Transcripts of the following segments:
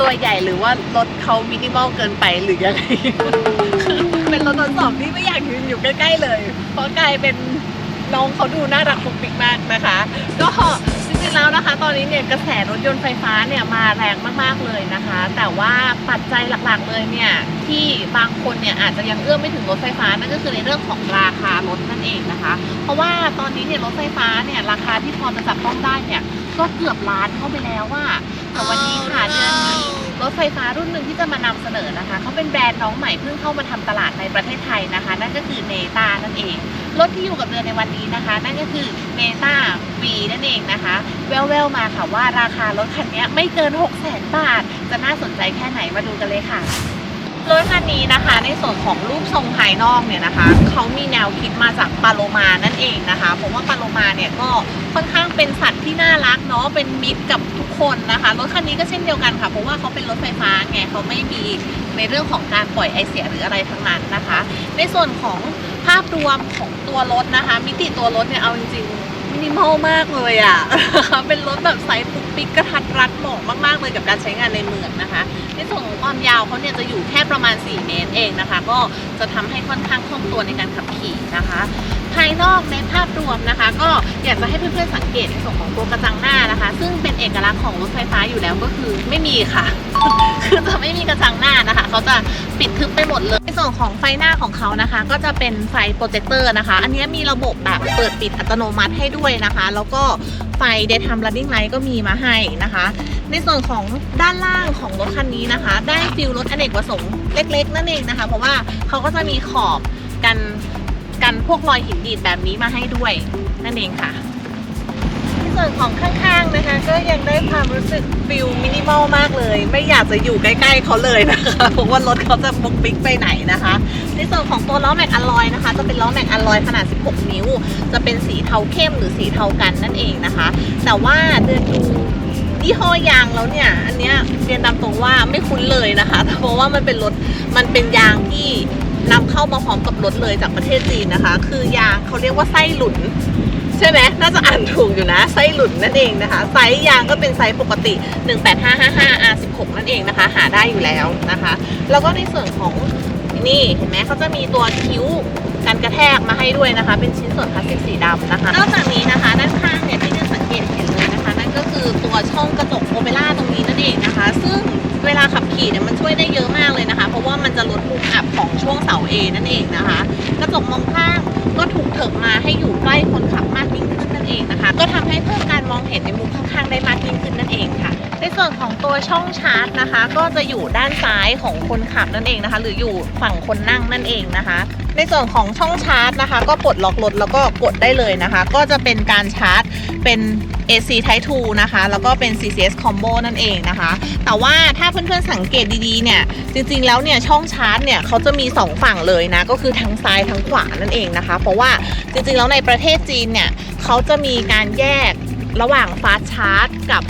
ตัวใหญ่หรือว่ารถเขามินิมอลเกินไปหรือยังไง เป็นรถทดสอบที่ไม่อยากยืนอยู่ใกล้ๆเลย เพราะกลายเป็นน้องเขาดูน่ารักปุกปิกมากนะคะ ก็จริงๆแล้วนะคะ ตอนนี้เนี่ยกระแสรถยนต์ไฟฟ้าเนี่ยมาแรงมากๆเลยนะคะ แต่ว่าปัจจัยหลักๆเลยเนี่ยที่บางคนเนี่ยอาจจะยังเอื้อมไม่ถึงรถไฟฟ้านั่นก็คือในเรื่องของราคารถนั่นเองนะคะ เพราะว่าตอนนี้เนี่ยรถไฟฟ้าเนี่ยราคาที่พอจะจับต้องได้เนี่ย ก็เกือบล้านเข้าไปแล้วว่าแต่วันนี้ค่ะเดือนนี้รถไฟฟ้ารุ่นหนึ่งที่จะมานำเสนอนะคะเขาเป็นแบรนด์น้องใหม่เพิ่งเข้ามาทำตลาดในประเทศไทยนะคะ นั่นก็คือเนต้านั่นเองรถที่อยู่กับเรือนในวันนี้นะคะ นั่นก็คือเนต้าวีนั่นเองนะคะ แววๆมาค่ะว่าราคารถคันนี้ไม่เกิน 6 0 0 0 0 0 บาท จะน่าสนใจแค่ไหนมาดูกันเลยค่ะ รถคันนี้นะคะในส่วนของรูปทรงภายนอกเนี่ยนะคะเขามีแนวคิดมาจากปาโลมานั่นเองนะคะผมว่าปาโลมาเนี่ยก็ค่อนข้างเป็นสัตว์ที่น่ารักเนาะเป็นมิตรกับทุกคนนะคะรถคันนี้ก็เช่นเดียวกันค่ะ เพราะว่าเขาเป็นรถไฟฟ้าไงเขาไม่มีในเรื่องของการปล่อยไอเสียหรืออะไรทั้งนั้นนะคะ ในส่วนของภาพรวมของตัวรถนะคะ มิติตัวรถเนี่ยเอาจริง มินิมอลมากเลยอะ่ะ เป็นรถแบบไซส์ปุ๊กปิ๊กกระทัดรัดเหมาะมากๆเลยกับการใช้งานในเมืองนะคะ ในส่วนของความยาวเขาเนี่ยจะอยู่แค่ประมาณ 4 เมตรเองนะคะ ก็จะทำให้ค่อนข้างคล่องตัวในการขับขี่นะคะ ภายนอกในภาพรวมนะคะ ก็อยากจะให้เพื่อนๆสังเกตในส่วนของตัวกระจังหน้านะคะ ซึ่งเป็นเอกลักษณ์ของรถไฟฟ้าอยู่แล้วก็คือไม่มีค่ะคือจะไม่มีกระจังหน้านะคะ เขาจะปิดทึบไปหมดเลยในส่วนของไฟหน้าของเขานะคะ ก็จะเป็นไฟโปรเจคเตอร์นะคะ อันนี้มีระบบแบบเปิดปิดอัตโนมัติให้ด้วยนะคะ แล้วก็ไฟ daytime running light ก็มีมาให้นะคะ ในส่วนของด้านล่างของรถคันนี้นะคะ ได้ฟิลรถอเนกประสงค์เล็ก ๆ นั่นเองนะคะ เพราะว่าเขาก็จะมีขอบกัน กันพวกรอยหินดีดแบบนี้มาให้ด้วย นั่นเองค่ะในส่วนของข้างๆนะคะ ก็ยังได้ความรู้สึกฟิลมินิมอลมากเลย ไม่อยากจะอยู่ใกล้ๆเขาเลยนะคะเพราะว่ารถเขาจะบุกปิ๊กไปไหนนะคะ ในส่วนของตัวล้อแม็กอลลอยนะคะ จะเป็นล้อแม็กอลลอยขนาด 16 นิ้ว จะเป็นสีเทาเข้มหรือสีเทากันนั่นเองนะคะ แต่ว่าเดือนดูยี่ห้อยางแล้วเนี่ย อันเนี้ยเรียนตามตรงว่าไม่คุ้นเลยนะคะ เพราะว่ามันเป็นรถ มันเป็นยางที่ นำเข้ามาพร้อมกับรถเลยจากประเทศจีนนะคะ คือยางเขาเรียกว่าไส้หลุนใช่ไหมน่าจะอ่านถูกอยู่นะ ไส้หลุนนั่นเองนะคะ ไซส์ยางก็เป็นไซส์ปกติ 18555 R16 นั่นเองนะคะ หาได้อยู่แล้วนะคะ แล้วก็ในส่วนของนี่เห็นไหมเขาจะมีตัวคิ้วกันกระแทกมาให้ด้วยนะคะ เป็นชิ้นส่วนพลาสติกสีดำนะคะ นอกจากนี้นะคะ ด้านข้างเนี่ยที่จะสังเกตเห็นเลยนะคะ นั่นก็คือตัวช่องกระจกโอเปร่าตรงนี้นั่นเองนะคะ ซึ่ง เวลาขับขี่เนี่ยมันช่วยได้เยอะมากเลยนะคะ เพราะว่ามันจะลดมุมอับของช่วงเสา A นั่นเองนะคะ กระจกมองข้างก็ถูกเถิกมาให้อยู่ใกล้คนขับมากยิ่งขึ้น เองนะคะ ก็ทำให้เพิ่มการมองเห็นในมุมข้างๆได้มากยิ่งขึ้นนั่นเองค่ะ ในส่วนของตัวช่องชาร์จนะคะ ก็จะอยู่ด้านซ้ายของคนขับนั่นเองนะคะ หรืออยู่ฝั่งคนนั่งนั่นเองนะคะ ในส่วนของช่องชาร์จนะคะ ก็ปลดล็อกรถแล้วก็กดได้เลยนะคะ ก็จะเป็นการชาร์จเป็น AC Type 2 นะคะ แล้วก็เป็น CCS Combo นั่นเองนะคะ แต่ว่าถ้าเพื่อนๆสังเกตดีๆเนี่ย จริงๆแล้วเนี่ยช่องชาร์จเนี่ยเขาจะมี 2 ฝั่งเลยนะ ก็คือทั้งซ้ายทั้งขวานั่นเองนะคะ เพราะว่าจริงๆแล้วในประเทศจีนเนี่ย เขาจะมีการแยกระหว่างฟาสชาร์จกับ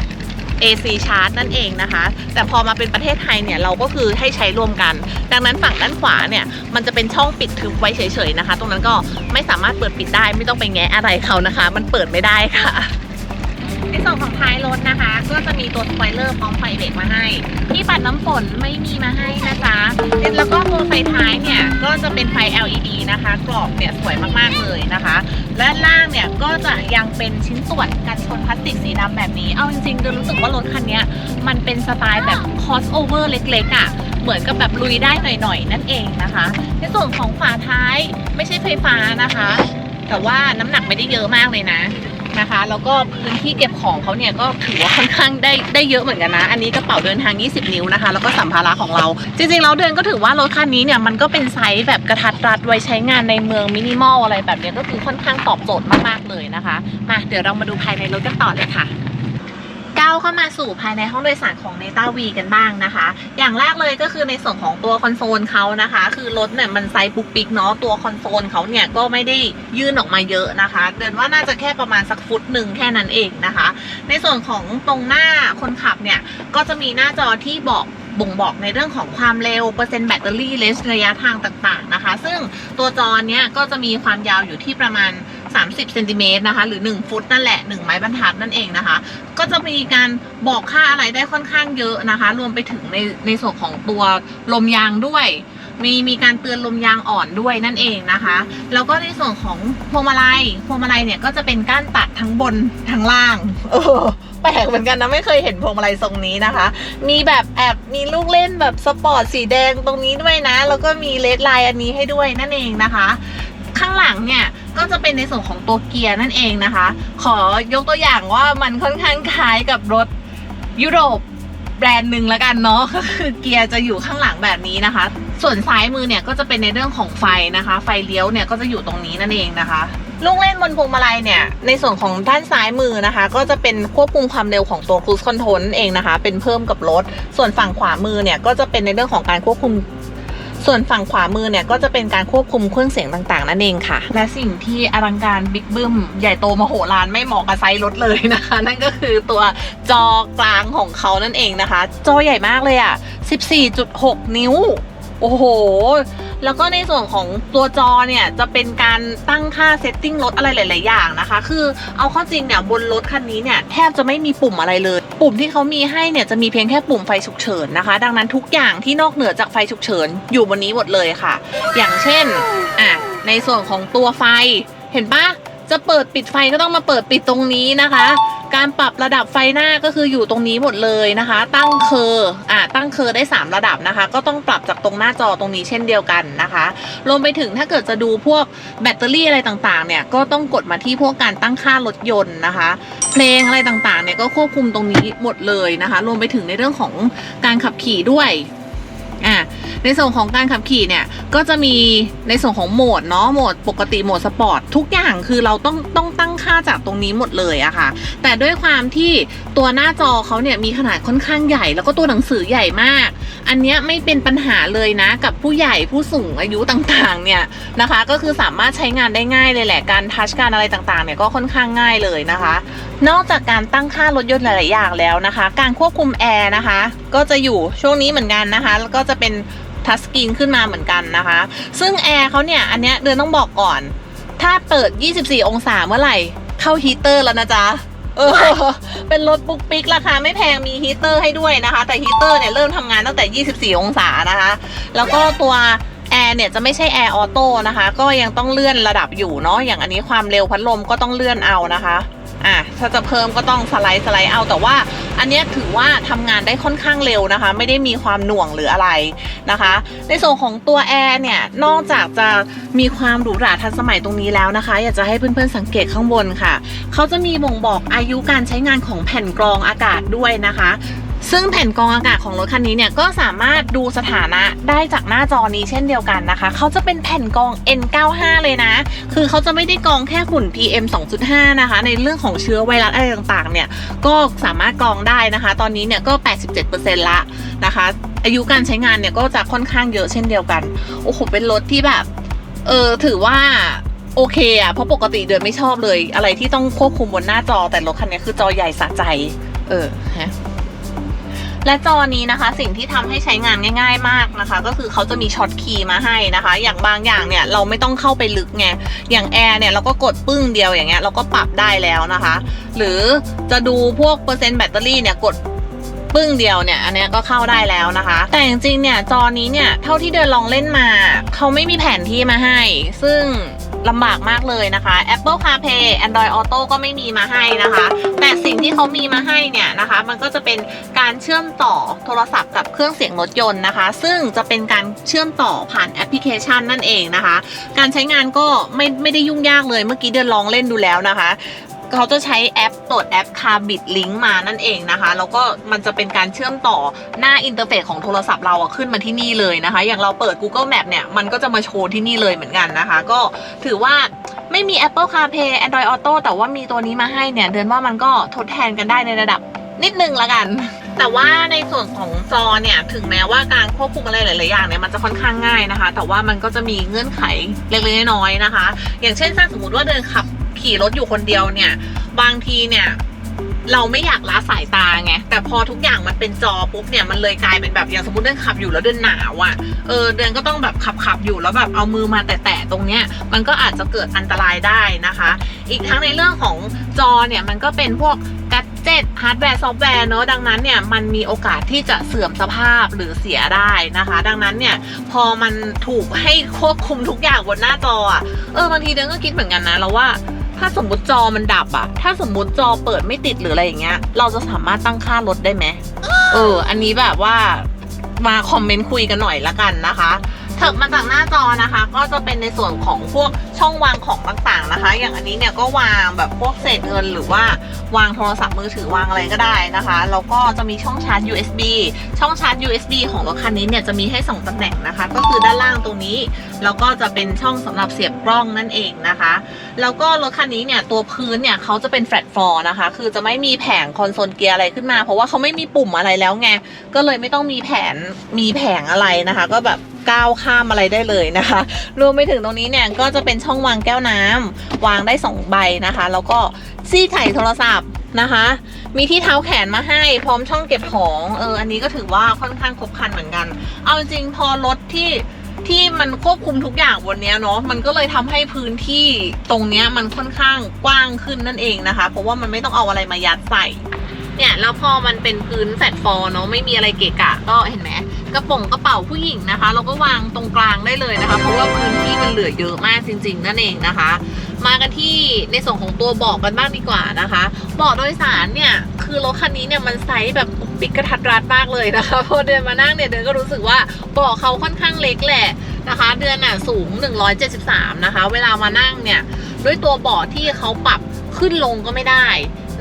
AC ชาร์จนั่นเองนะคะ แต่พอมาเป็นประเทศไทยเนี่ยเราก็คือให้ใช้รวมกัน ดังนั้นฝั่งด้านขวาเนี่ยมันจะเป็นช่องปิดทึบไว้เฉยๆนะคะ ตรงนั้นก็ไม่สามารถเปิดปิดได้ไม่ต้องไปแงะอะไรเขานะคะ มันเปิดไม่ได้ค่ะ ในส่วนของท้ายรถนะคะ ก็จะมีตัวสปอยเลอร์พร้อมไฟเบรกมาให้ ที่ปัดน้ำฝนไม่มีมาให้นะจ๊ะแล้วก็ตัวไฟท้ายเนี่ยก็จะเป็นไฟ LED นะคะ กรอบเนี่ยสวยมากๆเลยนะคะ และล่างเนี่ยก็จะยังเป็นชิ้นส่วนกันชนพลาสติกสีดำแบบนี้ เอาจริงๆเดินรู้สึกว่ารถคันนี้มันเป็นสไตล์แบบ crossover เล็กๆอะ่ะเหมือนกับแบบลุยได้หน่อยๆ นั่นเองนะคะ ในส่วนของฝาท้ายไม่ใช่ไฟฟ้านะคะ แต่ว่าน้ำหนักไม่ได้เยอะมากเลยนะ นะคะ แล้วก็พื้นที่เก็บของเขาเนี่ยก็ถือว่าค่อนข้างได้ได้เยอะเหมือนกันนะ อันนี้กระเป๋าเดินทาง 20 นิ้วนะคะ แล้วก็สัมภาระของเรา จริงๆแล้วเดินก็ถือว่ารถคันนี้เนี่ยมันก็เป็นไซส์แบบกระทัดรัดไว้ใช้งานในเมืองมินิมอลอะไรแบบนี้ก็คือค่อนข้างตอบโจทย์มากๆเลยนะคะ มาเดี๋ยวเรามาดูภายในรถกันต่อเลยค่ะ ก้าวเข้ามาสู่ภายในห้องโดยสารของ n e t a V กันบ้างนะคะ อย่างแรกเลยก็คือในส่วนของตัวคอนโซลเขานะคะ คือรถเนี่ยมันไซส์ปุกปิกเนาะตัวคอนโซลเขาเนี่ยก็ไม่ได้ยื่นออกมาเยอะนะคะ เดินว่าน่าจะแค่ประมาณสักฟุตหนึ่งแค่นั้นเองนะคะ ในส่วนของตรงหน้าคนขับเนี่ยก็จะมีหน้าจอที่บอกบ่งบอกในเรื่องของความเร็วเปอร์เซ็นต์แบตเตอรี่เลสระยะทางต่างๆนะคะ ซึ่งตัวจอเนี้ยก็จะมีความยาวอยู่ที่ประมาณ 30เซนติเมตรนะคะ หรือ 1 ฟุตนั่นแหละ 1 ไม้บรรทัดนั่นเองนะคะ ก็จะมีการบอกค่าอะไรได้ค่อนข้างเยอะนะคะ รวมไปถึงในในส่วนของตัวลมยางด้วย มีมีการเตือนลมยางอ่อนด้วยนั่นเองนะคะ แล้วก็ในส่วนของพวงมาลัยพวงมาลัยเนี่ยก็จะเป็นก้านตัดทั้งบนทั้งล่างเออแปลกเหมือนกันนะไม่เคยเห็นพวงมาลัยทรงนี้นะคะ มีแบบแอบมีลูกเล่นแบบสปอร์ตสีแดงตรงนี้ด้วยนะ แล้วก็มีเลดไลน์อันนี้ให้ด้วยนั่นเองนะคะ ข้างหลังเนี่ยก็จะเป็นในส่วนของตัวเกียร์นั่นเองนะคะ ขอยกตัวอย่างว่ามันค่อนข้างคล้ายกับรถยุโรปแบรนด์หนึ่งแล้วกันเนาะก็คือเกียร์จะอยู่ข้างหลังแบบนี้นะคะ ส่วนซ้ายมือเนี่ยก็จะเป็นในเรื่องของไฟนะคะ ไฟเลี้ยวเนี่ยก็จะอยู่ตรงนี้นั่นเองนะคะลูกเล่นบนพวงมาลัยเนี่ย ในส่วนของด้านซ้ายมือนะคะ ก็จะเป็นควบคุมความเร็วของตัว cruise control นั่นเองนะคะ เป็นเพิ่มกับรถ ส่วนฝั่งขวามือเนี่ย ก็จะเป็นในเรื่องของการควบคุม ส่วนฝั่งขวามือเนี่ยก็จะเป็นการควบคุมเครื่องเสียงต่างๆ นั่นเองค่ะ และสิ่งที่อลังการบิ๊กบึ้มใหญ่โตมโหฬารไม่เหมาะกับไซส์รถเลยนะคะ นั่นก็คือตัวจอกลางของเขานั่นเองนะคะ จอใหญ่มากเลยอะ 14.6 นิ้ว โอ้โห แล้วก็ในส่วนของตัวจอเนี่ยจะเป็นการตั้งค่าเซตติ้งรถอะไรหลาย ๆ อย่างนะคะ คือเอาข้อจริงเนี่ยบนรถคันนี้เนี่ยแทบจะไม่มีปุ่มอะไรเลย ปุ่มที่เขามีให้เนี่ยจะมีเพียงแค่ปุ่มไฟฉุกเฉินนะคะ ดังนั้นทุกอย่างที่นอกเหนือจากไฟฉุกเฉินอยู่บนนี้หมดเลยค่ะ อย่างเช่นอะในส่วนของตัวไฟเห็นปะ จะเปิดปิดไฟก็ต้องมาเปิดปิดตรงนี้นะคะ การปรับระดับไฟหน้าก็คืออยู่ตรงนี้หมดเลยนะคะ ตั้งเคอร์อะตั้งเคอร์ได้ 3 ระดับนะคะ ก็ต้องปรับจากตรงหน้าจอตรงนี้เช่นเดียวกันนะคะรวมไปถึงถ้าเกิดจะดูพวกแบตเตอรี่อะไรต่างๆเนี่ยก็ต้องกดมาที่พวกการตั้งค่ารถยนต์นะคะ เพลงอะไรต่างๆเนี่ยก็ควบคุมตรงนี้หมดเลยนะคะ รวมไปถึงในเรื่องของการขับขี่ด้วย อะในส่วนของการขับขี่เนี่ยก็จะมีในส่วนของโหมดเนาะโหมดปกติโหมดสปอร์ตทุกอย่างคือเราต้องต้องตั้งค่าจากตรงนี้หมดเลยอะค่ะ แต่ด้วยความที่ตัวหน้าจอเขาเนี่ยมีขนาดค่อนข้างใหญ่ แล้วก็ตัวหนังสือใหญ่มาก อันนี้ไม่เป็นปัญหาเลยนะกับผู้ใหญ่ผู้สูงอายุต่างๆเนี่ยนะคะ ก็คือสามารถใช้งานได้ง่ายเลยแหละการทัชการอะไรต่างๆเนี่ยก็ค่อนข้างง่ายเลยนะคะ นอกจากการตั้งค่ารถยนต์หลายๆอย่างแล้วนะคะ การควบคุมแอร์นะคะ ก็จะอยู่ช่วงนี้เหมือนกันนะคะแล้วก็จะเป็นทัชสกรีนขึ้นมาเหมือนกันนะคะ ซึ่งแอร์เขาเนี่ย อันเนี้ยเดือนต้องบอกก่อน ถ้าเปิด 24 องศาเมื่อไหร่ เข้าฮีเตอร์แล้วนะจ๊ะ เออ เป็นรถปุ๊กปิ๊กราคาไม่แพงมีฮีเตอร์ให้ด้วยนะคะ แต่ฮีเตอร์เนี่ยเริ่มทำงานตั้งแต่ 24 องศานะคะ แล้วก็ตัวแอร์เนี่ยจะไม่ใช่แอร์ออโต้นะคะ ก็ยังต้องเลื่อนระดับอยู่เนาะอย่างอันนี้ความเร็วพัดลมก็ต้องเลื่อนเอานะคะ อะถ้าจะเพิ่มก็ต้องสไลด์สไลด์เอาแต่ว่า อันนี้ถือว่าทำงานได้ค่อนข้างเร็วนะคะ ไม่ได้มีความหน่วงหรืออะไรนะคะ ในส่วนของตัวแอร์เนี่ยนอกจากจะมีความหรูหราทันสมัยตรงนี้แล้วนะคะ อยากจะให้เพื่อนๆสังเกตข้างบนค่ะ เขาจะมีบ่งบอกอายุการใช้งานของแผ่นกรองอากาศด้วยนะคะ ซึ่งแผ่นกรองอากาศของรถคันนี้เนี่ยก็สามารถดูสถานะได้จากหน้าจอนี้เช่นเดียวกันนะคะ เขาจะเป็นแผ่นกรอง N95 เลยนะ คือเขาจะไม่ได้กรองแค่ฝุ่น PM 2.5 นะคะ ในเรื่องของเชื้อไวรัสอะไรต่างๆ เนี่ย ก็สามารถกรองได้นะคะ ตอนนี้เนี่ยก็ 87%ละนะคะ อายุการใช้งานเนี่ยก็จะค่อนข้างเยอะเช่นเดียวกัน โอ้โห เป็นรถที่แบบ เออ ถือว่าโอเคอะเพราะปกติเดินไม่ชอบเลย อะไรที่ต้องควบคุมบนหน้าจอ แต่รถคันนี้คือจอใหญ่สะใจ เออฮะ และจอนี้นะคะ สิ่งที่ทำให้ใช้งานง่าย ๆ มากนะคะ ก็คือเขาจะมีช็อตคีย์มาให้นะคะ อย่างบางอย่างเนี่ยเราไม่ต้องเข้าไปลึกไงอย่างแอร์เนี่ยเราก็กดปึ้งเดียวอย่างเงี้ยเราก็ปรับได้แล้วนะคะ หรือจะดูพวกเปอร์เซ็นต์แบตเตอรี่เนี่ยกดปึ้งเดียวเนี่ยอันนี้ก็เข้าได้แล้วนะคะ แต่จริงๆเนี่ยจอนี้เนี่ยเท่าที่เดินลองเล่นมา เขาไม่มีแผนที่มาให้ ซึ่ง ลำบากมากเลยนะคะ Apple CarPlay Android Auto ก็ไม่มีมาให้นะคะ แต่สิ่งที่เขามีมาให้เนี่ยนะคะ มันก็จะเป็นการเชื่อมต่อโทรศัพท์กับเครื่องเสียงรถยนต์นะคะ ซึ่งจะเป็นการเชื่อมต่อผ่านแอปพลิเคชันนั่นเองนะคะ การใช้งานก็ไม่ไม่ได้ยุ่งยากเลยเมื่อกี้เดินลองเล่นดูแล้วนะคะ เขาจะใช้แอปโหลดแอป Carbit Link มานั่นเองนะคะ แล้วก็มันจะเป็นการเชื่อมต่อหน้าอินเทอร์เฟซของโทรศัพท์เราอะขึ้นมาที่นี่เลยนะคะ อย่างเราเปิด Google Map เนี่ย มันก็จะมาโชว์ที่นี่เลยเหมือนกันนะคะ ก็ถือว่าไม่มี Apple CarPlay Android Auto แต่ว่ามีตัวนี้มาให้เนี่ย เดือนว่ามันก็ทดแทนกันได้ในระดับนิดนึงละกัน แต่ว่าในส่วนของจอเนี่ย ถึงแม้ว่าการควบคุมอะไรหลาย ๆ อย่างเนี่ย มันจะค่อนข้างง่ายนะคะ แต่ว่ามันก็จะมีเงื่อนไขเล็ก ๆ น้อย ๆ นะคะ อย่างเช่นถ้าสมมติว่าเดินขับ ขี่รถอยู่คนเดียวเนี่ย บางทีเนี่ยเราไม่อยากละสายตาไง แต่พอทุกอย่างมันเป็นจอปุ๊บเนี่ยมันเลยกลายเป็นแบบอย่างสมมติเดินขับอยู่แล้วเดินหนาวอะ่ะ เออเดินก็ต้องแบบขับขับอยู่แล้วแบบเอามือมาแตะๆตรงเนี้ยมันก็อาจจะเกิดอันตรายได้นะคะ อีกทั้งในเรื่องของจอเนี่ยมันก็เป็นพวกกัจเจตฮาร์ดแวร์ซอฟต์แวร์เนอะดังนั้นเนี่ยมันมีโอกาสที่จะเสื่อมสภาพหรือเสียได้นะคะ ดังนั้นเนี่ยพอมันถูกให้ควบคุมทุกอย่างบนหน้าจออะเออบางทีเดินก็คิดเหมือนกันนะแล้วว่า ถ้าสมมติจอมันดับอะถ้าสมมติจอเปิดไม่ติดหรืออะไรอย่างเงี้ย เราจะสามารถตั้งค่ารถได้ไหมเออ อันนี้แบบว่ามาคอมเมนต์คุยกันหน่อยละกันนะคะ ถิบมาจากหน้าจอนะคะ ก็จะเป็นในส่วนของพวกช่องวางของต่างๆนะคะ อย่างอันนี้เนี่ยก็วางแบบพวกเศษเงินหรือว่าวางโทรศัพท์มือถือวางอะไรก็ได้นะคะแล้วก็จะมีช่องชาร์จ USB ช่องชาร์จ USB ของรถคันนี้เนี่ยจะมีให้สองตำแหน่งนะคะ ก็คือด้านล่างตรงนี้แล้วก็จะเป็นช่องสำหรับเสียบกล้องนั่นเองนะคะแล้วก็รถคันนี้เนี่ยตัวพื้นเนี่ยเขาจะเป็นแฟลตฟอร์นะคะ คือจะไม่มีแผงคอนโซลเกียร์อะไรขึ้นมา เพราะว่าเขาไม่มีปุ่มอะไรแล้วไงก็เลยไม่ต้องมีแผนมีแผงอะไรนะคะ ก็แบบ ก้าวข้ามอะไรได้เลยนะคะ รวมไปถึงตรงนี้เนี่ยก็จะเป็นช่องวางแก้วน้ำวางได้สองใบนะคะ แล้วก็ซี่ไข่โทรศัพท์นะคะ มีที่เท้าแขนมาให้พร้อมช่องเก็บของเอออันนี้ก็ถือว่าค่อนข้างครบครันเหมือนกัน เอาจริงพอรถที่ที่มันควบคุมทุกอย่างบนนี้เนาะมันก็เลยทำให้พื้นที่ตรงเนี้ยมันค่อนข้างกว้างขึ้นนั่นเองนะคะ เพราะว่ามันไม่ต้องเอาอะไรมายัดใส่ เนี่ย แล้วพอมันเป็นพื้นแฟลตฟอร์เนาะไม่มีอะไรเกะกะ ก็เห็นไหมกระป๋องกระเป๋าผู้หญิงนะคะ เราก็วางตรงกลางได้เลยนะคะ เพราะว่าพื้นที่มันเหลือเยอะมากจริง ๆ นั่นเองนะคะ มากันที่ในส่วนของตัวเบาะกันบ้างดีกว่านะคะเบาะโดยสารเนี่ยคือรถคันนี้เนี่ยมันไซส์แบบปุกปิกกระทัดรัดมากเลยนะคะพอเดินมานั่งเนี่ยเดินก็รู้สึกว่าเบาะเขาค่อนข้างเล็กแหละนะคะ เดือนอะสูง 173 นะคะ เวลามานั่งเนี่ยด้วยตัวเบาะที่เขาปรับขึ้นลงก็ไม่ได้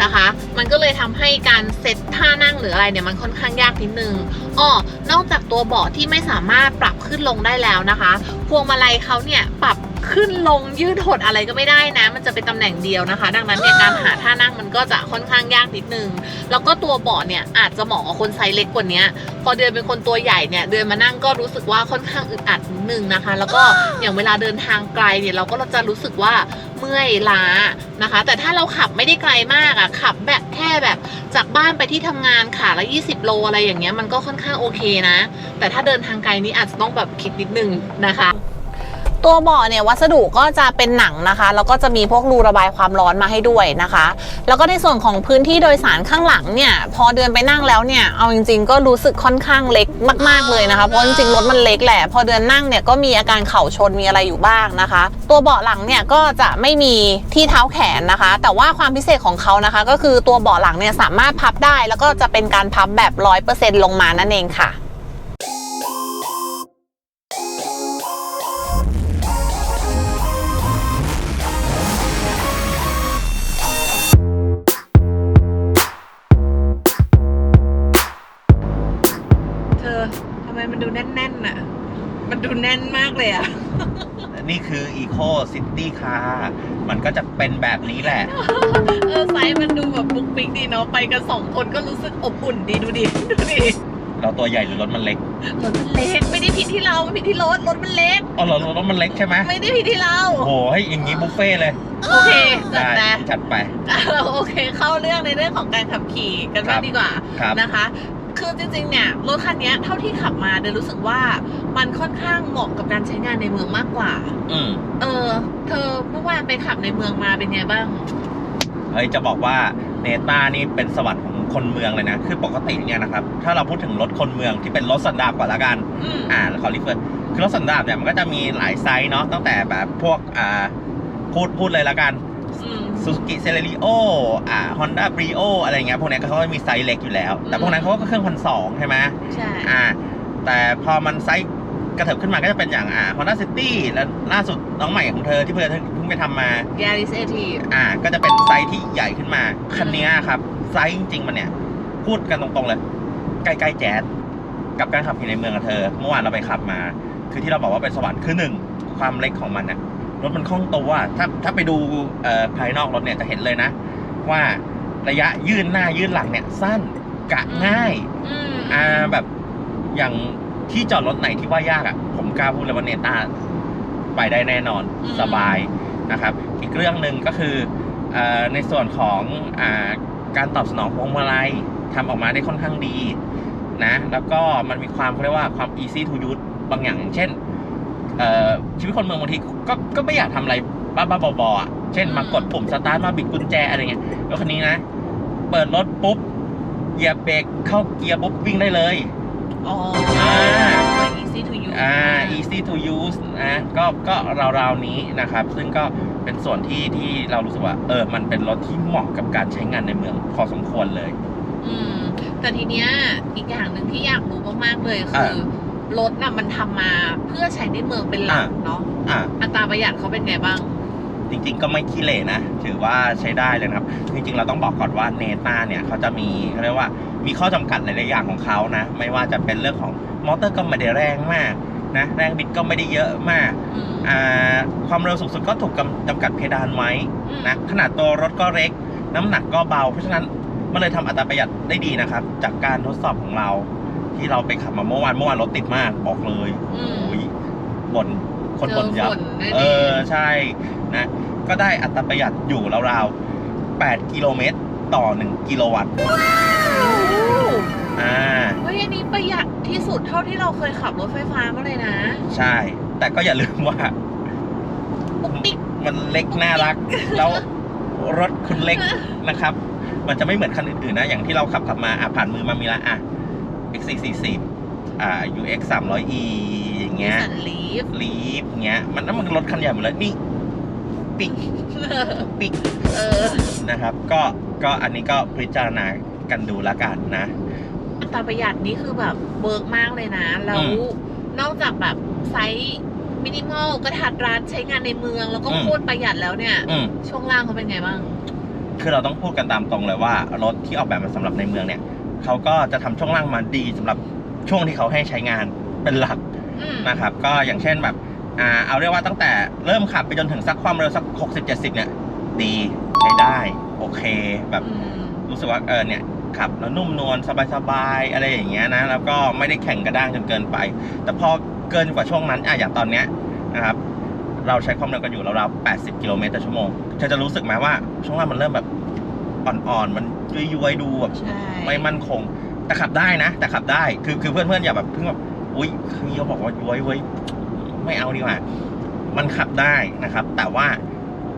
นะคะ มันก็เลยทำให้การเซตท่านั่งหรืออะไรเนี่ยมันค่อนข้างยากนิดนึงอ้อนอกจากตัวเบาะที่ไม่สามารถปรับขึ้นลงได้แล้วนะคะ พวงมาลัยเขาเนี่ยปรับ ขึ้นลงยืดหดอะไรก็ไม่ได้นะ มันจะเป็นตำแหน่งเดียวนะคะ ดังนั้นเนี่ยการหาท่านั่งมันก็จะค่อนข้างยากนิดนึง แล้วก็ตัวเบาะเนี่ยอาจจะเหมาะกับคนไซส์เล็กกว่านี้พอเดินเป็นคนตัวใหญ่เนี่ยเดินมานั่งก็รู้สึกว่าค่อนข้างอึดอัดนิดนึงนะคะ แล้วก็อย่างเวลาเดินทางไกลเนี่ยเราก็จะรู้สึกว่าเมื่อยล้านะคะ แต่ถ้าเราขับไม่ได้ไกลมากอะขับแบบแค่แบบจากบ้านไปที่ทำงานขาละ 20 โลอะไรอย่างเงี้ยมันก็ค่อนข้างโอเคนะ แต่ถ้าเดินทางไกลนี่อาจจะต้องแบบคิดนิดนึงนะคะ ตัวเบาะเนี่ยวัสดุก็จะเป็นหนังนะคะ แล้วก็จะมีพวกรูระบายความร้อนมาให้ด้วยนะคะ แล้วก็ในส่วนของพื้นที่โดยสารข้างหลังเนี่ย พอเดินไปนั่งแล้วเนี่ยเอาจริง ๆ ก็รู้สึกค่อนข้างเล็กมาก ๆเลยนะคะ เพราะจริงๆรถมันเล็กแหละ พอเดินนั่งเนี่ยก็มีอาการเข่าชนมีอะไรอยู่บ้างนะคะ ตัวเบาะหลังเนี่ยก็จะไม่มีที่เท้าแขนนะคะ แต่ว่าความพิเศษของเขานะคะ ก็คือตัวเบาะหลังเนี่ยสามารถพับได้ แล้วก็จะเป็นการพับแบบร้อยเปอร์เซ็นต์ลงมานั่นเองค่ะ Eco City Car มันก็จะเป็นแบบนี้แหละ เออไซส์มันดูแบบปุกปิกดีเนาะไปกันสองคนก็รู้สึกอบอุ่นดีดูดิดูดิเราตัวใหญ่หรือรถมันเล็ก รถมันเล็กไม่ได้ผิดที่เรามันผิดที่รถรถมันเล็กอ๋อเหรอรถมันเล็กใช่ไหมไม่ได้ผิดที่เราโอ้โหให้อย่างนี้บุฟเฟ่ต์เลย โอเคจัดได้นะจัดไป โอเคเข้าเรื่องในเรื่องของการขับขี่กันบ้างดีกว่าครับ นะคะ คือจริงๆ เนี่ยรถคันเนี้ยเท่าที่ขับมาเดยรู้สึกว่ามันค่อนข้างเหมาะกับการใช้งานในเมืองมากกว่า อืมเออ เธอเมื่อวานไปขับในเมืองมาเป็นไงบ้าง เฮ้ยจะบอกว่าเนต้านี่เป็นสวรรค์ของคนเมืองเลยนะ คือปกติเนี่ยนะครับ ถ้าเราพูดถึงรถคนเมืองที่เป็นรถสันดาปก่อนละกัน อืมอ่าขอรีเฟอร์คือรถสันดาปเนี่ยมันก็จะมีหลายไซส์เนาะตั้งแต่แบบพวกอ่าพูดพูดเลยละกันอืม ซูซูกิเซเลริโออ่าฮอนด้าบริโออะไรเงี้ยพวกเนี้ยเขาก็มีไซส์เล็กอยู่แล้ว แต่พวกนั้นเขาก็เครื่องพันสองใช่ไหมใช่อ่าแต่พอมันไซส์กระเถิบขึ้นมาก็จะเป็นอย่างอ่าฮอนด้าซิตี้แล้วล่าสุดน้องใหม่ของเธอที่เพิ่งเพิ่งไปทำมายาริสเอทีอ่า ก็จะเป็นไซส์ที่ใหญ่ขึ้นมาคันเนี้ยครับ ไซส์จริงๆมันเนี่ย พูดกันตรงๆเลย ใกล้ๆแจ๊สกับการขับขี่ในเมืองกับเธอ เมื่อวานเราไปขับมา คือที่เราบอกว่าเป็นสวรรค์คือหนึ่งความเล็กของมันเนี่ย รถมันคล่องตัวถ้าถ้าไปดูเอ่อภายนอกรถเนี่ยจะเห็นเลยนะ ว่าระยะยื่นหน้ายื่นหลังเนี่ยสั้นกะง่ายอืมอ่าแบบอย่างที่จอดรถไหนที่ว่ายากอะ่ะ ผมกล้าพูดเลยว่าเนต้าไปได้แน่นอนสบายนะครับ อีกเรื่องหนึ่งก็คือเออในส่วนของอ่าการตอบสนองพวงมาลัยทำออกมาได้ค่อนข้างดีนะ แล้วก็มันมีความเขาเรียกว่าความ easy to use บางอย่างเช่นเอ่อ ชีวิตคนเมืองบางทีก็ก็ไม่อยากทำอะไรบ้าๆบอๆอะเช่นอืมมากดปุ่มสตาร์ทมาบิดกุญแจอะไรเงี้ยรถคันนี้นะ เปิดรถปุ๊บเหยียบเบรกเข้าเกียร์ปุ๊บวิ่งได้เลยอ๋ออ่า easy to use อ่ามาก easy to use นะก็ก็ราวๆนี้นะครับ ซึ่งก็เป็นส่วนที่ที่เรารู้สึกว่า เออ มันเป็นรถที่เหมาะกับการใช้งานในเมืองพอสมควรเลย อืม แต่ทีเนี้ยอีกอย่างหนึ่งที่อยากรู้มากๆเลยอ่าคือ รถน่ะมันทำมาเพื่อใช้ในเมืองเป็นหลักอ่าเนาะอะอัตราประหยัดเขาเป็นไงบ้าง จริง ๆ ก็ไม่ขี้เหร่นะ ถือว่าใช้ได้เลยนะครับ จริง ๆ เราต้องบอกก่อนว่าเนต้าเนี่ยเขาจะมีเขาเรียกว่ามีข้อจำกัดหลายๆอย่างของเขานะ ไม่ว่าจะเป็นเรื่องของมอเตอร์ก็ไม่ได้แรงมากนะแรงบิดก็ไม่ได้เยอะมากอืมอ่าความเร็วสูงสุดก็ถูกกำจำกัดเพดานไว้อืมนะขนาดตัวรถก็เล็ก น้ำหนักก็เบา เพราะฉะนั้นมันเลยทำอัตราประหยัดได้ดีนะครับ จากการทดสอบของเรา ที่เราไปขับมาเมื่อวานเมื่อวานรถติดมากบอกเลยอืม โอ้ยบ่นคนบ่นยับ เจอฝนด้วยดิเออใช่นะ ก็ได้อัตราประหยัดอยู่ราวๆ8กิโลเมตรต่อ 1 กิโลวัตต์อ่า เฮ้ยอันนี้ประหยัดที่สุดเท่าที่เราเคยขับรถไฟฟ้ามาเลยนะ ใช่ แต่ก็อย่าลืมว่า ปุ๊กปิ๊ก มันเล็กน่ารัก แล้วรถคุณเล็กนะครับ มันจะไม่เหมือนคันอื่นๆนะ อย่างที่เราขับขับมาอะผ่านมือมามีละอะ X440 อ่า UX 300e อย่างเงี้ยสันลีฟลีฟเงี้ย มันนั่นมันรถคันใหญ่หมดเลยนี่ ปิ๊กปิ๊กเออนะครับ ก็ก็อันนี้ก็พิจารณากันดูแล้วกันนะอัตราประหยัดนี่คือแบบเบิร์กมากเลยนะ แล้วอืมนอกจากแบบไซส์มินิมอลกระทัดรัดใช้งานในเมือง แล้วก็อืมโคตรประหยัดแล้วเนี่ยอืมช่วงล่างเขาเป็นไงบ้าง คือเราต้องพูดกันตามตรงเลยว่า รถที่ออกแบบมาสำหรับในเมืองเนี่ย เขาก็จะทำช่วงล่างมาดีสำหรับช่วงที่เขาให้ใช้งานเป็นหลักอืมนะครับ ก็อย่างเช่นแบบอ่าเอาเรียกว่าตั้งแต่เริ่มขับไปจนถึงสักความเร็วสัก 60 70 เนี่ย ดีใช้ได้ โอเคแบบอืมรู้สึกว่าเออเนี่ยขับแล้วนุ่มนวลสบายๆอะไรอย่างเงี้ยนะ แล้วก็ไม่ได้แข็งกระด้างจนเกินไป แต่พอเกินกว่าช่วงนั้นอะอย่างตอนเนี้ยนะครับเราใช้ความเร็วกันอยู่ราวๆ80 กิโลเมตรต่อชั่วโมงเธอจะรู้สึกไหมว่าช่วงล่างมันเริ่มแบบ อ่อนๆ มันย้วยๆดูแบบใช่ไม่มั่นคง แต่ขับได้นะ แต่ขับได้ คือคือเพื่อนๆอย่าแบบเพิ่งแบบอุ้ยคือเขาบอกว่าย้วยเว้ยไม่เอาดีกว่า มันขับได้นะครับ แต่ว่า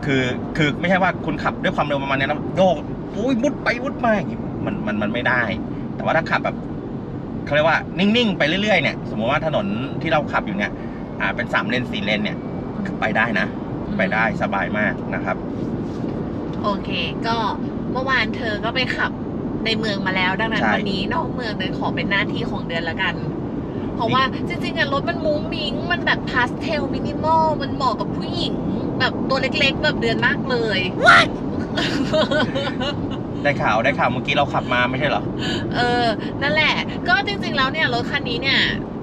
คือคือไม่ใช่ว่าคุณขับด้วยความเร็วประมาณนี้แล้วโยกอุ้ยมุดไปมุดมาอย่างงี้มันมันมันไม่ได้ แต่ว่าถ้าขับแบบเขาเรียกว่านิ่งๆไปเรื่อยๆเนี่ยสมมติว่าถนนที่เราขับอยู่เนี่ยอ่าเป็นสามเลนสี่เลนเนี่ยไปได้นะ ไปได้สบายมากนะครับ โอเค ก็เมื่อวานเธอก็ไปขับในเมืองมาแล้ว ดังนั้นใช่ วันนี้นอกเมืองเดินขอเป็นหน้าที่ของเดือนละกัน เพราะว่าจริงๆอะรถมันมุ้งมิ้ง มันแบบพาสเทลมินิมอล มันเหมาะกับผู้หญิง แบบตัวเล็กๆ แบบเดือนมากเลย ได้ข่าวได้ข่าวเมื่อกี้เราขับมาไม่ใช่เหรอ เออ นั่นแหละ ก็จริงๆ แล้วเนี่ยรถคันนี้เนี่ย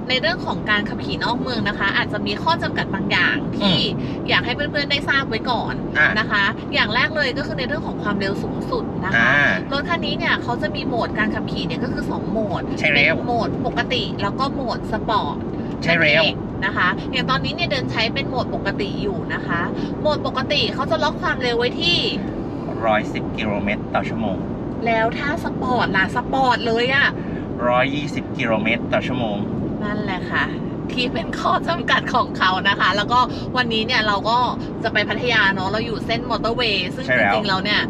ในเรื่องของการขับขี่นอกเมืองนะคะ อาจจะมีข้อจำกัดบางอย่างที่อยากให้เพื่อนๆได้ทราบไว้ก่อนอะนะคะ อย่างแรกเลยก็คือในเรื่องของความเร็วสูงสุดนะคะอ่ารถคันนี้เนี่ยเขาจะมีโหมดการขับขี่เนี่ยก็คือ 2 โหมดใช่แล้วเป็นโหมดปกติแล้วก็โหมดสปอร์ตใช่แล้วนั่นเองนะคะอย่างตอนนี้เนี่ยเดินใช้เป็นโหมดปกติอยู่นะคะ โหมดปกติเขาจะล็อกความเร็วไว้ที่ร้อยสิบกิโลเมตรต่อชั่วโมง แล้วถ้าสปอร์ตล่ะสปอร์ตเลยอะร้อยยี่สิบกิโลเมตรต่อชั่วโมง นั่นแหละค่ะที่เป็นข้อจำกัดของเขานะคะ แล้วก็วันนี้เนี่ยเราก็จะไปพัทยาเนาะเราอยู่เส้นมอเตอร์เวย์ซึ่งใช่จแล้วริงๆแล้วเนี่ย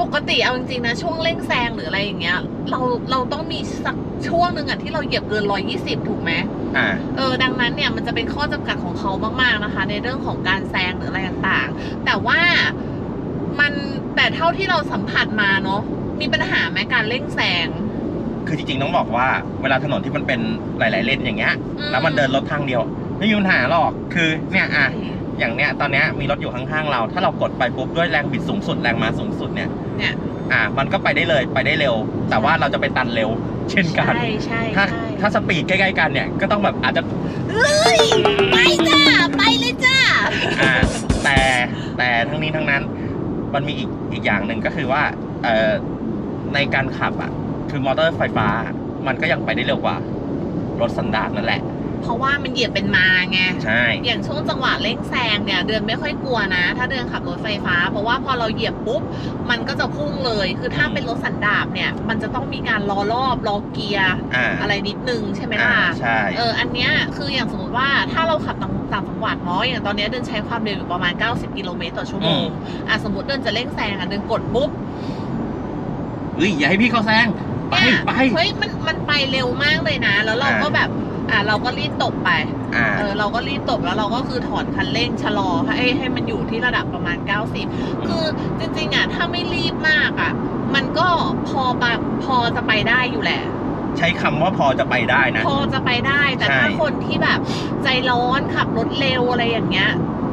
ปกติเอาจริงๆนะ ช่วงเร่งแซงหรืออะไรอย่างเงี้ย เราเราต้องมีสักช่วงหนึ่งอะที่เราเหยียบเกิน120ถูกไหมอ่าเออดังนั้นเนี่ยมันจะเป็นข้อจำกัดของเขามากๆนะคะ ในเรื่องของการแซงหรืออะไรต่างๆ แต่ว่ามันแต่เท่าที่เราสัมผัสมาเนาะมีปัญหาไหมการเร่งแซง คือจริงๆต้องบอกว่าเวลาถนนที่มันเป็นหลาย ๆ เลนอย่างเงี้ยอืมแล้วมันเดินรถทางเดียว ไม่มีปัญหาหรอกคือเนี่ยอะอย่างเนี้ยตอนเนี้ยมีรถอยู่ข้างๆเรา ถ้าเรากดไปปุ๊บด้วยแรงบิดสูงสุดแรงม้าสูงสุดเนี่ยเนี่ยอะมันก็ไปได้เลยไปได้เร็ว แต่ว่าเราจะไปตันเร็ว เช่นกัน ใช่ใช่ถ้าใช่ถ้าสปีดใกล้ๆกันเนี่ยก็ต้องแบบอาจจะเฮ้ยไปจ้าไปเลยจ้าอ่าแต่แต่ทั้งนี้ทั้งนั้นมันมีอีกอีกอย่างหนึ่งก็คือว่าเอ่อในการขับอะ คือมอเตอร์ไฟฟ้า มันก็ยังไปได้เร็วกว่า รถสันดาปนั่นแหละ เพราะว่ามันเหยียบเป็นมาไง ใช่ อย่างช่วงจังหวะเร่งแซงเนี่ย เดือนไม่ค่อยกลัวนะ ถ้าเดือนขับรถไฟฟ้า เพราะว่าพอเราเหยียบปุ๊บ มันก็จะพุ่งเลย คือถ้าเป็นรถสันดาปเนี่ย มันจะต้องมีการล้อรอบล้อเกียร์อ่าอะไรนิดนึงใช่ไหมอ่าล่ะใช่ เออ อันเนี้ยคืออย่างสมมติว่าถ้าเราขับต่างต่างจังหวัดเนาะอย่างตอนเนี้ยเดินใช้ความเร็วอยู่ประมาณ 90 กิโลเมตรต่อชั่วโมง อะสมมติเดินจะเร่งแซงอะเดินกดปุ๊บ เฮ้ยอย่าให้พี่เขาแซง ไปเนี่ยไป เฮ้ยมันมันไปเร็วมากเลยนะ แล้วเราอ่าก็แบบอะเราก็รีบตบไป อ่า เออเราก็รีบตบแล้วเราก็คือถอนคันเร่งชะลอให้ให้มันอยู่ที่ระดับประมาณ 90 คือจริงๆอะถ้าไม่รีบมากอะ มันก็พอแบบพอจะไปได้อยู่แหละ ใช้คำว่าพอจะไปได้นะ พอจะไปได้แต่ใช่ ถ้าคนที่แบบใจร้อนขับรถเร็วอะไรอย่างเงี้ย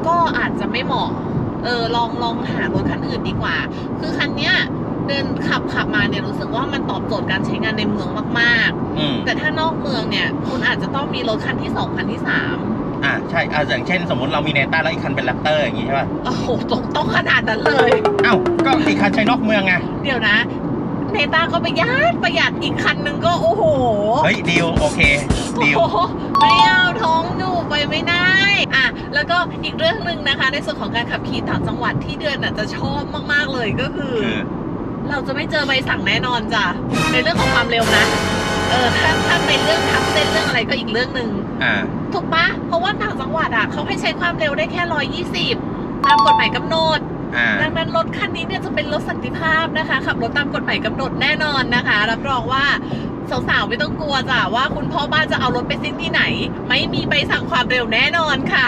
ก็อาจจะไม่เหมาะ เออลองลองหารถคันอื่นดีกว่า คือคันเนี้ย เดินขับขับมาเนี่ยรู้สึกว่ามันตอบโจทย์การใช้งานในเมืองมากอืมๆ แต่ถ้านอกเมืองเนี่ย คุณอาจจะต้องมีรถคันที่สองคันที่สามอ่าใช่อ่าอย่างเช่น สมมติเรามีเนต้าแล้วอีกคันเป็นแรปเตอร์อย่างงี้ใช่ป่ะโอ้โหต้องต้องขนาดนั้นเลย เอ้าก็อีกคันใช้นอกเมืองไงเดี๋ยวนะเนต้าก็ประหยัดประหยัดอีกคันนึงก็โอ้โหเฮ้ยดีลโอเคดีลโอ้โหไม่เอาท้องอยู่ไปไม่ได้อะแล้วก็อีกเรื่องหนึ่งนะคะ ในส่วนของการขับขี่ต่างจังหวัดที่เดือนอาจจะชอบมากๆเลยก็คือ คือ เราจะไม่เจอใบสั่งแน่นอนจ้ะในเรื่องของความเร็วนะ เออถ้าถ้าเป็นเรื่องทับเส้นเรื่องอะไรก็อีกเรื่องหนึ่งอ่า ถูกปะเพราะว่าต่างจังหวัดอะเขาให้ใช้ความเร็วได้แค่ร้อยยี่สิบตามกฎหมายกำหนดอ่า ดังนั้นรถคันนี้เนี่ยจะเป็นรถสันติภาพนะคะขับรถตามกฎหมายกำหนดแน่นอนนะคะรับรองว่าสาวๆไม่ต้องกลัวจ้ะว่าคุณพ่อบ้านจะเอารถไปสิ้นที่ไหน ไม่มีใบสั่งความเร็วแน่นอนค่ะ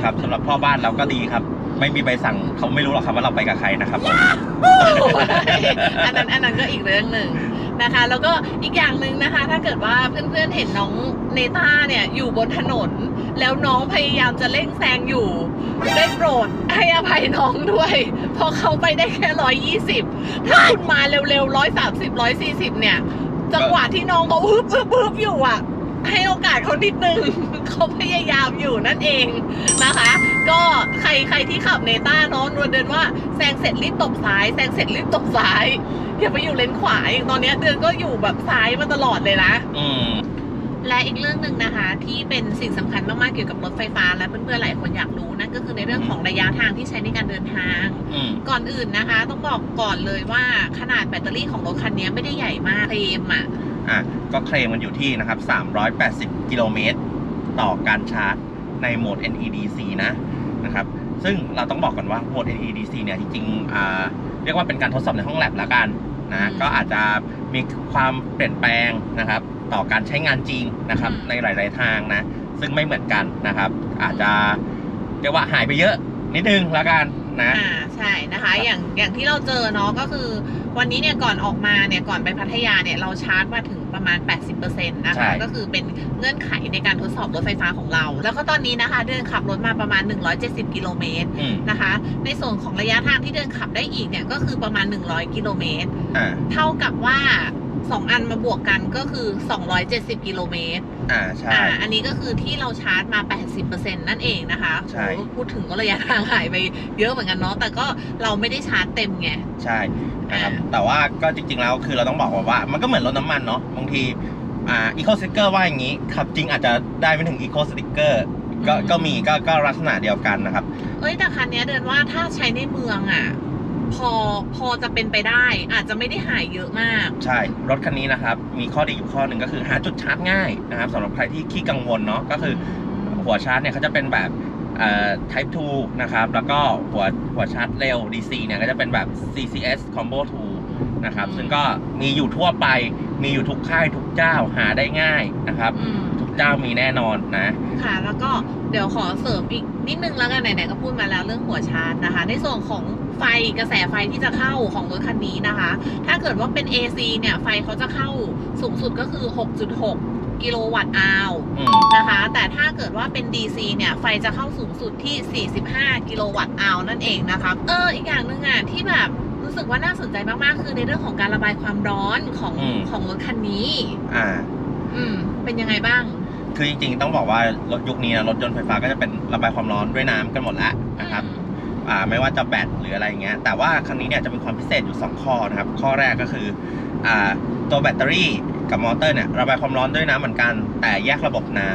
ครับสำหรับพ่อบ้านเราก็ดีครับ ไม่มีใบสั่งเขาไม่รู้หรอกครับว่าเราไปกับใครนะครับ อันนั้นอันนั้นก็อีกเรื่องหนึ่งนะคะ แล้วก็อีกอย่างหนึ่งนะคะ ถ้าเกิดว่าเพื่อนๆเห็นน้องเนต้าเนี่ยอยู่บนถนน แล้วน้องพยายามจะเร่งแซงอยู่ ได้โปรดให้อภัยน้องด้วย เพราะเขาไปได้แค่ร้อยยี่สิบถ้าคุณมาเร็วๆร้อยสามสิบร้อยสี่สิบเนี่ย จังหวะที่น้องเขาฮึบฮึบฮึบอยู่อะ ให้โอกาสเขานิดนึง เขาพยายามอยู่นั่นเองนะคะ ก็ใครใครที่ขับเนต้าเนาะนวลเดินว่าแซงเสร็จรีบตบซ้ายแซงเสร็จรีบตบซ้ายอย่าไปอยู่เลนขวาอย่างตอนเนี้ยเดือนก็อยู่แบบซ้ายมาตลอดเลยนะอืมและอีกเรื่องหนึ่งนะคะที่เป็นสิ่งสำคัญมากๆเกี่ยวกับรถไฟฟ้าและเพื่อนๆหลายคนอยากรู้นั่นก็คือในเรื่องของระยะทางที่ใช้ในการเดินทางอืมก่อนอื่นนะคะ ต้องบอกก่อนเลยว่าขนาดแบตเตอรี่ของรถคันนี้ไม่ได้ใหญ่มากเคลมอะ อะก็เคลมมันอยู่ที่นะครับ 380 กิโลเมตร ต่อการชาร์จในโหมด NEDC นะนะครับ ซึ่งเราต้องบอกก่อนว่าโหมด NEDC เนี่ยจริงๆอ่าเรียกว่าเป็นการทดสอบในห้องแลบแล้วกันนะอืมก็อาจจะมีความเปลี่ยนแปลงนะครับ ต่อการใช้งานจริงนะครับอืมในหลาย ๆ ทางนะ ซึ่งไม่เหมือนกันนะครับ อาจจะเรียกว่าหายไปเยอะนิดนึงแล้วกันนะอ่าใช่นะคะครับอย่างอย่างที่เราเจอเนาะก็คือ วันนี้เนี่ยก่อนออกมาเนี่ยก่อนไปพัทยาเนี่ยเราชาร์จมาถึงประมาณ 80%นะคะก็คือเป็นเงื่อนไขในการทดสอบรถไฟฟ้าของเรา แล้วก็ตอนนี้นะคะเดินขับรถมาประมาณ 170 กิโลเมตรอืมนะคะ ในส่วนของระยะทางที่เดินขับได้อีกเนี่ยก็คือประมาณ 100 กิโลเมตร อ่า เท่ากับว่า 2อันมาบวกกันก็คือ 270 กิโลเมตร อ่าใช่ อ่า อันนี้ก็คือที่เราชาร์จมา 80%นั่นเองนะคะใช่ โอ้พูดถึงก็ระยะทางหายไปเยอะเหมือนกันเนาะ แต่ก็เราไม่ได้ชาร์จเต็มไง ใช่นะครับอ่าแต่ว่าก็จริงๆแล้วคือเราต้องบอกว่า มันก็เหมือนรถน้ำมันเนาะบางทีอ่าอีโคสติกเกอร์ว่าอย่างนี้ขับจริงอาจจะได้ไม่ถึงอีโคสติกเกอร์ก็ก็มีก็ก็ลักษณะเดียวกันนะครับ เอ้ยแต่คันเนี้ยเดินว่าถ้าใช้ในเมืองอะ พอพอจะเป็นไปได้ อาจจะไม่ได้หายเยอะมาก ใช่ รถคันนี้นะครับ มีข้อดีอยู่ข้อหนึ่งก็คือหาจุดชาร์จง่ายนะครับสำหรับใครที่ขี้กังวลเนาะก็คือหัวชาร์จเนี่ยเขาจะเป็นแบบเอ่อ type 2 นะครับ แล้วก็หัวหัวชาร์จเร็ว DC เนี่ยก็จะเป็นแบบ CCS combo 2 นะครับ ซึ่งก็มีอยู่ทั่วไป มีอยู่ทุกค่ายทุกเจ้าหาได้ง่ายนะครับ อืม ทุกเจ้ามีแน่นอนนะ ค่ะแล้วก็เดี๋ยวขอเสริมอีกนิดนึงแล้วกันไหนๆก็พูดมาแล้วเรื่องหัวชาร์จนะคะ ในส่วนของไฟกระแสไฟที่จะเข้าของรถคันนี้นะคะ ถ้าเกิดว่าเป็น AC เนี่ยไฟเขาจะเข้าสูงสุดก็คือ 6.6 กิโลวัตต์อาวอืม นะคะ แต่ถ้าเกิดว่าเป็น DC เนี่ยไฟจะเข้าสูงสุดที่ 45 กิโลวัตต์อาวนั่นเองนะคะ เอออีกอย่างหนึ่งอะที่แบบรู้ สึกว่าน่าสนใจมากๆ คือในเรื่องของการระบายความร้อนของอืม ของรถคันนี้ อ่า อืม เป็นยังไงบ้าง คือจริงๆ ต้องบอกว่ารถยุคนี้นะรถยนต์ไฟฟ้าก็จะเป็นระบายความร้อนด้วยน้ำกันหมดแล้วนะครับ อ่าไม่ว่าจะแบตหรืออะไรเงี้ยแต่ว่าคันนี้เนี่ยจะมีความพิเศษอยู่ 2 ข้อนะครับ ข้อแรกก็คืออ่าตัวแบตเตอรี่กับมอเตอร์เนี่ยระบายความร้อนด้วยน้ำเหมือนกัน แต่แยกระบบน้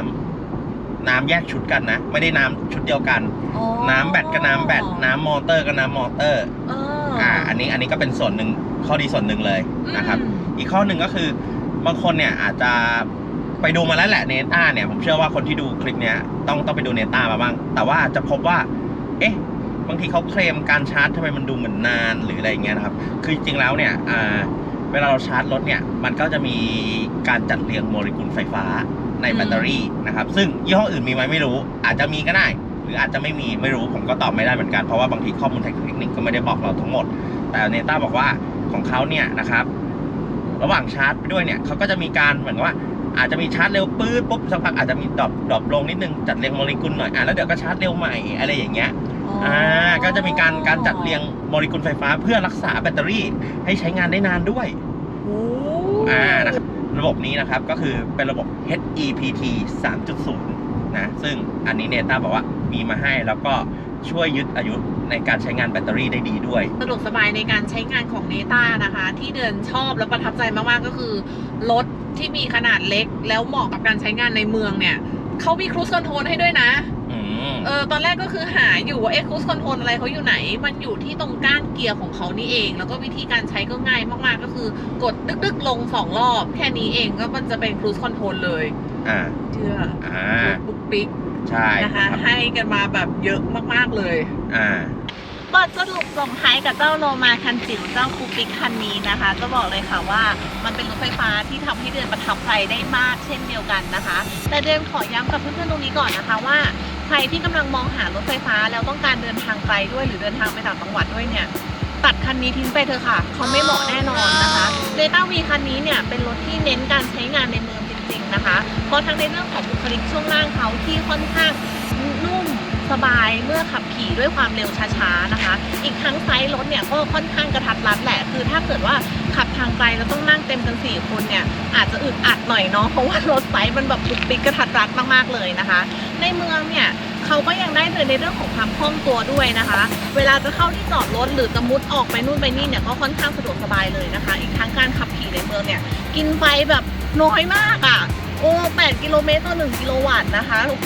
ำน้ำแยกชุดกันนะ ไม่ได้น้ำชุดเดียวกันอ๋อน้ำแบตก็น้ำแบตน้ำมอเตอร์ก็น้ำมอเตอร์ เออ อ่าอันนี้อันนี้ก็เป็นส่วนหนึ่งข้อดีส่วนหนึ่งเลยนะครับอืมอีกข้อหนึ่งก็คือบางคนเนี่ยอาจจะไปดูมาแล้วแหละเนต้าเนี่ยผมเชื่อว่าคนที่ดูคลิปเนี้ยต้องต้องไปดูเนต้ามาบ้าง แต่ว่าจะพบว่า เอ๊ะบางทีเขาเคลมการชาร์จทำไมมันดูเหมือนนานหรืออะไรอย่างเงี้ยนะครับ คือจริงๆแล้วเนี่ยอ่าเวลาเราชาร์จรถเนี่ยมันก็จะมีการจัดเรียงโมเลกุลไฟฟ้าในแบตเตอรี่นะครับ ซึ่งยี่ห้ออื่นมีไหมไม่รู้ อาจจะมีก็ได้ห รืออาจจะไม่มีไม่รู้ผมก็ตอบไม่ได้เหมือนกันเพราะว่าบางทีข้อมูลเทคนิคก็ไม่ได้บอกเราทั้งหมด แต่เนต้าบอกว่าของเขาเนี่ยนะครับ ระหว่างชาร์จไปด้วยเนี่ยเขาก็จะมีการเหมือนกับว่าอาจจะมีชาร์จเร็วปื๊ดปุ๊บสักพักอาจจะมีดรอปดรอปลงนิดนึงจัดเรียงโมเลกุลหน่อยอะแล้วเดี๋ยวก็ชาร์จเร็วใหม่อะไรอย่างเงี้ยอ่าก็จะมีการการจัดเรียงโมเลกุลไฟฟ้าเพื่อรักษาแบตเตอรี่ให้ใช้งานได้นานด้วยโอ้อ่านะครับระบบนี้นะครับก็คือเป็นระบบ HEPT 3.0 นะซึ่งอันนี้เนต้าบอกว่ามีมาให้แล้วก็ช่วยยึดอายุในการใช้งานแบตเตอรี่ได้ดีด้วย สะดวกสบายในการใช้งานของเนต้านะคะ ที่เดินชอบและประทับใจมากๆก็คือ รถที่มีขนาดเล็กแล้วเหมาะกับการใช้งานในเมืองเนี่ยเขามีครู i คอนโทรลให้ด้วยนะอืมเออตอนแรกก็คือหาอยู่ว่าเอ็กซ์ครู i คอนโทรลอะไรเขาอยู่ไหน มันอยู่ที่ตรงก้านเกียร์ของเขานี่เอง แล้วก็วิธีการใช้ก็ง่ายมากๆ ก็คือกดดึกๆลงสองรอบ แค่นี้เองก็มันจะเป็นครู i คอนโทรลเลย อ่าเชื่ออ่าปุ๊กปิ๊กใช่นะคะรับให้กันมาแบบเยอะมากๆเลย อ่าบทสรุปส่งท้ายกับเจ้าโลมาคันจิ๋วเจ้าคูปิกคันนี้นะคะ ก็บอกเลยค่ะว่ามันเป็นรถไฟฟ้าที่ทำให้เดือนประทับใจได้มากเช่นเดียวกันนะคะ แต่เดือนขอย้ำกับเพื่อนๆตรงนี้ก่อนนะคะว่า ใครที่กำลังมองหารถไฟฟ้าแล้วต้องการเดินทางไกลด้วยหรือเดินทางไปต่างจังหวัดด้วยเนี่ยตัดคันนี้ทิ้งไปเถอะค่ะ เขาไม่เหมาะแน่นอนนะคะเดต้าวีคันนี้เนี่ยเป็นรถที่เน้นการใช้งานในเมืองจ ริง ๆนะคะ เพราะทั้งในเรื่องของบุคลิกช่วงล่างเขาที่ค่อนข้างนุ่ม สบายเมื่อขับขี่ด้วยความเร็วช้าๆนะคะ อีกทั้งไซส์รถเนี่ยก็ค่อนข้างกระทัดรัดแหละ คือถ้าเกิดว่าขับทางไกลแล้วต้องนั่งเต็มกันสี่คนเนี่ยอาจจะอึดอัดหน่อยเนาะ เพราะว่ารถไซส์มันแบบปุกปิกกระทัดรัดมากๆเลยนะคะ ในเมืองเนี่ยเขาก็ยังได้เลยในเรื่องของความคล่องตัวด้วยนะคะ เวลาจะเข้าที่จอดรถหรือจะมุดออกไปนู่นไปนี่เนี่ยก็ค่อนข้างสะดวกสบายเลยนะคะ อีกทั้งการขับขี่ในเมืองเนี่ยกินไฟแบบน้อยมากอะ่ะโอ้8กิโลเมตรต่อ 1 กิโลวัตต์นะคะโอ้โห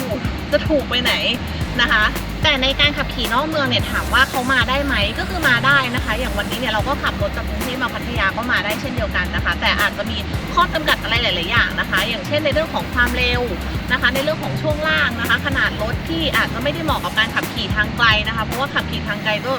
จะถูกไปไหน นะคะ แต่ในการขับขี่นอกเมืองเนี่ยถามว่าเขามาได้ไหมก็คือมาได้นะคะ อย่างวันนี้เนี่ยเราก็ขับรถจากกรุงเทพมาพัทยาก็มาได้เช่นเดียวกันนะคะ แต่อาจจะมีข้อจำกัดอะไรหลายๆอย่างนะคะ อย่างเช่นในเรื่องของความเร็วนะคะ ในเรื่องของช่วงล่างนะคะ ขนาดรถที่อาจจะไม่ได้เหมาะกับการขับขี่ทางไกลนะคะ เพราะว่าขับขี่ทางไกลก็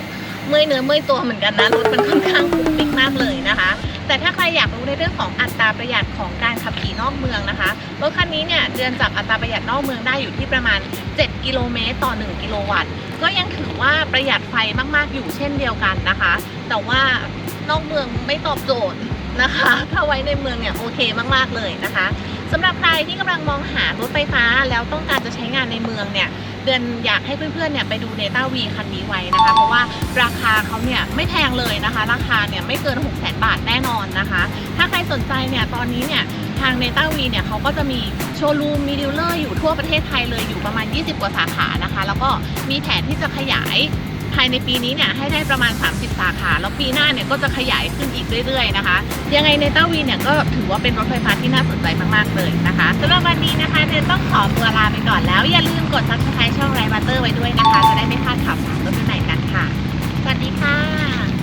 เมื่อยเนื้อเมื่อยตัวเหมือนกันนะรถมันค่อนข้างคุกปิกมากเลยนะคะ แต่ถ้าใครอยากรู้ในเรื่องของอัตราประหยัดของการขับขี่นอกเมืองนะคะรถคันนี้เนี่ยเดือนจับอัตราประหยัดนอกเมืองได้อยู่ที่ประมาณ 7 กิโลเมตรต่อ 1 กิโลวัตต์ ก็ยังถือว่าประหยัดไฟมากๆอยู่เช่นเดียวกันนะคะ แต่ว่านอกเมืองไม่ตอบโจทย์นะคะ ถ้าไว้ในเมืองเนี่ยโอเคมากๆเลยนะคะสำหรับใครที่กำลังมองหารถไฟฟ้าแล้วต้องการจะใช้งานในเมืองเนี่ย เดือนอยากให้เพื่อนๆเนี่ยไปดูเนต้าวีคันนี้ไว้นะคะ เพราะว่าราคาเขาเนี่ยไม่แพงเลยนะคะ ราคาเนี่ยไม่เกิน 6 0 0 0 0 บาทแน่นอนนะคะ ถ้าใครสนใจเนี่ยตอนนี้เนี่ยทางเนต้าวีเนี่ยเขาก็จะมีโชว์รูมมีดีลเลอร์อยู่ทั่วประเทศไทยเลยอยู่ประมาณ 20 กว่าสาขานะคะ แล้วก็มีแผนที่จะขยาย ภายในปีนี้เนี่ยให้ได้ประมาณ 30 สาขา แล้วปีหน้าเนี่ยก็จะขยายขึ้นอีกเรื่อยๆนะคะ ยังไงในต้าวีเนี่ยก็ถือว่าเป็นรถไฟฟ้าที่น่าสนใจมากๆเลยนะคะสำหรับวันนี้นะคะเนต้องขอตัวลาไปก่อนแล้ว อย่าลืมกดซับสไครต์ช่องไรบัตเตอร์ไว้ด้วยนะคะ จะได้ไม่พลาดข่าวสารรถใหม่ๆกันค่ะ สวัสดีค่ะ